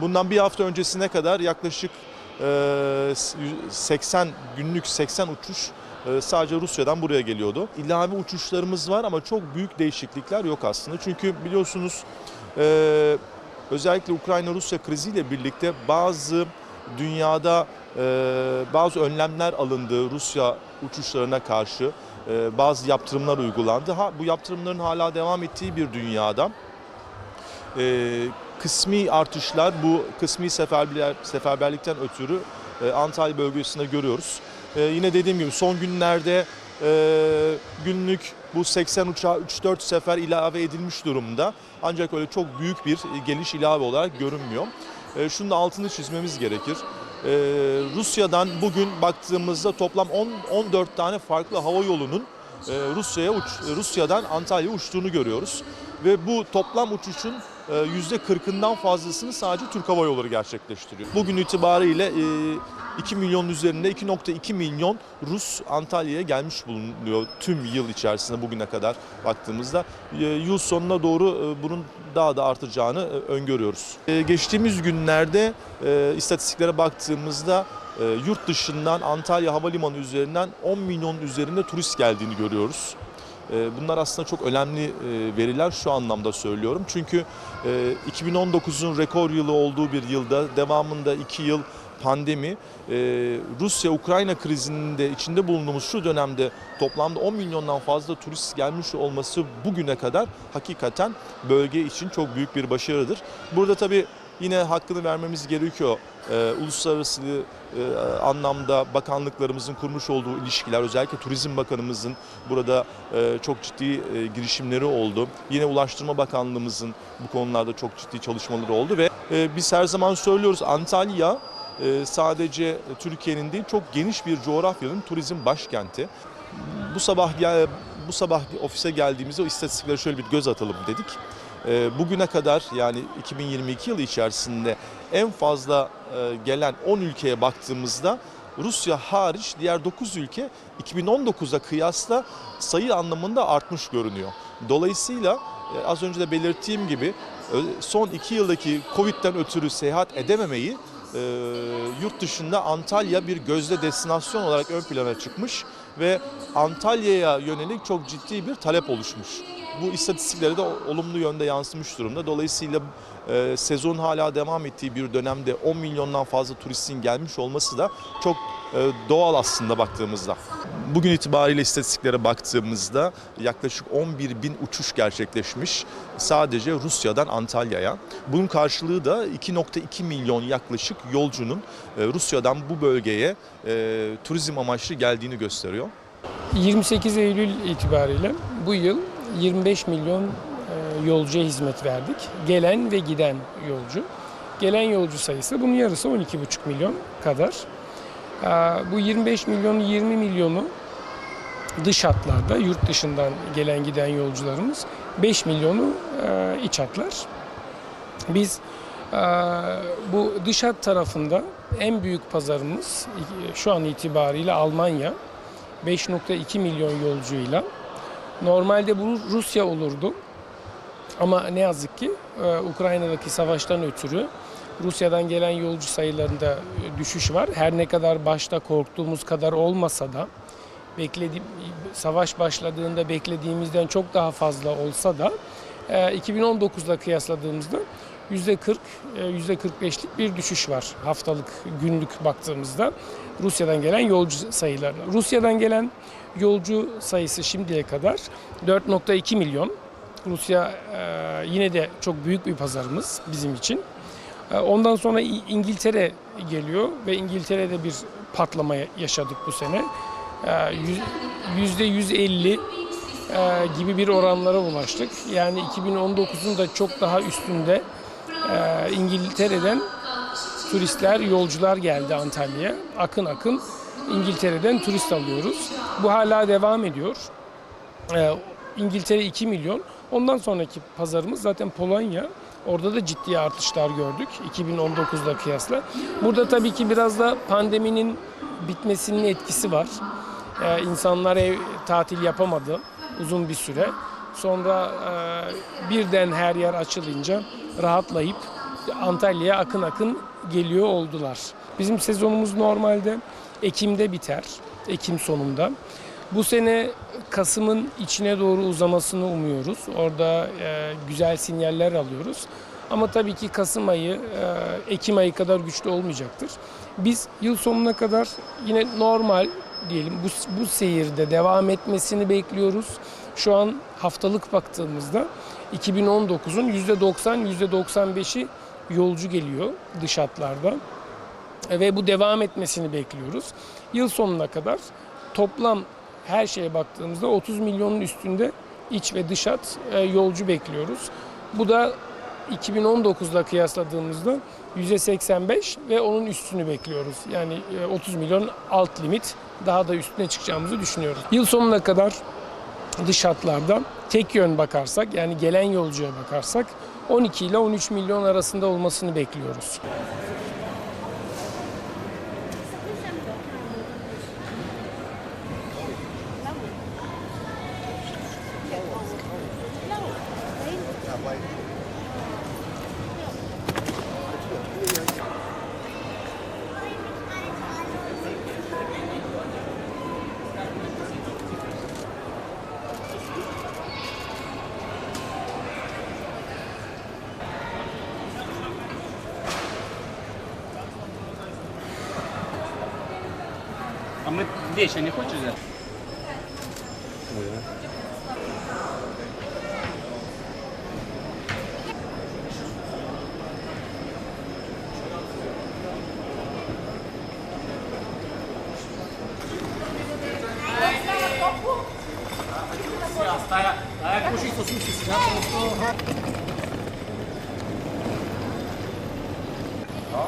Bundan bir hafta öncesine kadar yaklaşık e, 80 günlük 80 uçuş e, sadece Rusya'dan buraya geliyordu. İlave uçuşlarımız var ama çok büyük değişiklikler yok aslında. Çünkü biliyorsunuz e, özellikle Ukrayna-Rusya kriziyle birlikte bazı dünyada e, bazı önlemler alındı Rusya uçuşlarına karşı. E, bazı yaptırımlar uygulandı. Ha, bu yaptırımların hala devam ettiği bir dünyada e, kısmi artışlar bu kısmi seferberlik, seferberlikten ötürü e, Antalya bölgesinde görüyoruz. E, yine dediğim gibi son günlerde e, günlük bu 80 uçağa 3-4 sefer ilave edilmiş durumda. Ancak öyle çok büyük bir geliş ilave olarak görünmüyor. E, şunu da altını çizmemiz gerekir. E, Rusya'dan bugün baktığımızda toplam 10 14 tane farklı hava yolunun e, Rusya'ya Rusya'dan Antalya'ya uçtuğunu görüyoruz. Ve bu toplam uçuşun %40'ından fazlasını sadece Türk Hava Yolları gerçekleştiriyor. Bugün itibariyle e, 2 milyonun üzerinde 2.2 milyon Rus Antalya'ya gelmiş bulunuyor tüm yıl içerisinde bugüne kadar baktığımızda. E, Yıl sonuna doğru e, bunun daha da artacağını e, öngörüyoruz. E, Geçtiğimiz günlerde e, istatistiklere baktığımızda e, yurt dışından Antalya Havalimanı üzerinden 10 milyon üzerinde turist geldiğini görüyoruz. E, Bunlar aslında çok önemli e, veriler şu anlamda söylüyorum. Çünkü e, 2019'un rekor yılı olduğu bir yılda devamında 2 yıl pandemi, e, Rusya-Ukrayna krizinin de içinde bulunduğumuz şu dönemde toplamda 10 milyondan fazla turist gelmiş olması bugüne kadar hakikaten bölge için çok büyük bir başarıdır. Burada tabii yine hakkını vermemiz gerekiyor. Ee, uluslararası e, anlamda bakanlıklarımızın kurmuş olduğu ilişkiler, özellikle Turizm Bakanımızın burada e, çok ciddi e, girişimleri oldu. Yine Ulaştırma Bakanlığımızın bu konularda çok ciddi çalışmaları oldu ve e, biz her zaman söylüyoruz Antalya e, sadece Türkiye'nin değil çok geniş bir coğrafyanın turizm başkenti. Bu sabah bu sabah ofise geldiğimizde o istatistiklere şöyle bir göz atalım dedik. E, Bugüne kadar yani 2022 yılı içerisinde en fazla e, gelen 10 ülkeye baktığımızda Rusya hariç diğer 9 ülke 2019'a kıyasla sayı anlamında artmış görünüyor. Dolayısıyla e, az önce de belirttiğim gibi ö- son 2 yıldaki Covid'den ötürü seyahat edememeyi e, yurt dışında Antalya bir gözde destinasyon olarak ön plana çıkmış ve Antalya'ya yönelik çok ciddi bir talep oluşmuş. Bu istatistiklere de olumlu yönde yansımış durumda. Dolayısıyla e, sezon hala devam ettiği bir dönemde 10 milyondan fazla turistin gelmiş olması da çok e, doğal aslında baktığımızda. Bugün itibariyle istatistiklere baktığımızda yaklaşık 11 bin uçuş gerçekleşmiş sadece Rusya'dan Antalya'ya. Bunun karşılığı da 2.2 milyon yaklaşık yolcunun e, Rusya'dan bu bölgeye e, turizm amaçlı geldiğini gösteriyor. 28 Eylül itibariyle bu yıl 25 milyon e, yolcuya hizmet verdik. Gelen ve giden yolcu. Gelen yolcu sayısı bunun yarısı 12,5 milyon kadar. E, Bu 25 milyonun 20 milyonu dış hatlarda, yurt dışından gelen giden yolcularımız. 5 milyonu e, iç hatlar. Biz bu dış hat tarafında en büyük pazarımız şu an itibariyle Almanya. 5.2 milyon yolcuyla. Normalde bu Rusya olurdu. Ama ne yazık ki e, Ukrayna'daki savaştan ötürü Rusya'dan gelen yolcu sayılarında e, düşüş var. Her ne kadar başta korktuğumuz kadar olmasa da bekledi savaş başladığında beklediğimizden çok daha fazla olsa da e, 2019'la kıyasladığımızda %40, e, %45'lik bir düşüş var haftalık, günlük baktığımızda Rusya'dan gelen yolcu sayılarına. Rusya'dan gelen yolcu sayısı şimdiye kadar 4.2 milyon. Rusya e, yine de çok büyük bir pazarımız bizim için. E, Ondan sonra İngiltere geliyor ve İngiltere'de bir patlama yaşadık bu sene. E, yüz- Yüzde 150 e, gibi bir oranlara ulaştık. Yani 2019'un da çok daha üstünde e, İngiltere'den turistler, yolcular geldi Antalya'ya. Akın akın İngiltere'den turist alıyoruz. Bu hala devam ediyor. E, İngiltere 2 milyon. Ondan sonraki pazarımız zaten Polonya. Orada da ciddi artışlar gördük 2019'da kıyasla. Burada tabii ki biraz da pandeminin bitmesinin etkisi var. Ee, insanlar ev tatil yapamadı uzun bir süre. Sonra e, birden her yer açılınca rahatlayıp Antalya'ya akın akın geliyor oldular. Bizim sezonumuz normalde Ekim'de biter. Ekim sonunda. Bu sene Kasım'ın içine doğru uzamasını umuyoruz. Orada e, güzel sinyaller alıyoruz. Ama tabii ki Kasım ayı, e, Ekim ayı kadar güçlü olmayacaktır. Biz yıl sonuna kadar yine normal diyelim bu, bu seyirde devam etmesini bekliyoruz. Şu an haftalık baktığımızda 2019'un %90, %95'i yolcu geliyor dış hatlarda. E, Ve bu devam etmesini bekliyoruz. Yıl sonuna kadar toplam her şeye baktığımızda 30 milyonun üstünde iç ve dış hat e, yolcu bekliyoruz. Bu da 2019'la kıyasladığımızda %85 ve onun üstünü bekliyoruz. Yani e, 30 milyon alt limit daha da üstüne çıkacağımızı düşünüyoruz. Yıl sonuna kadar dış hatlarda tek yön bakarsak yani gelen yolcuya bakarsak 12 ile 13 milyon arasında olmasını bekliyoruz. А мы вещи не хочешь взять? А, а я кушаю сосиски, сейчас просто... Да?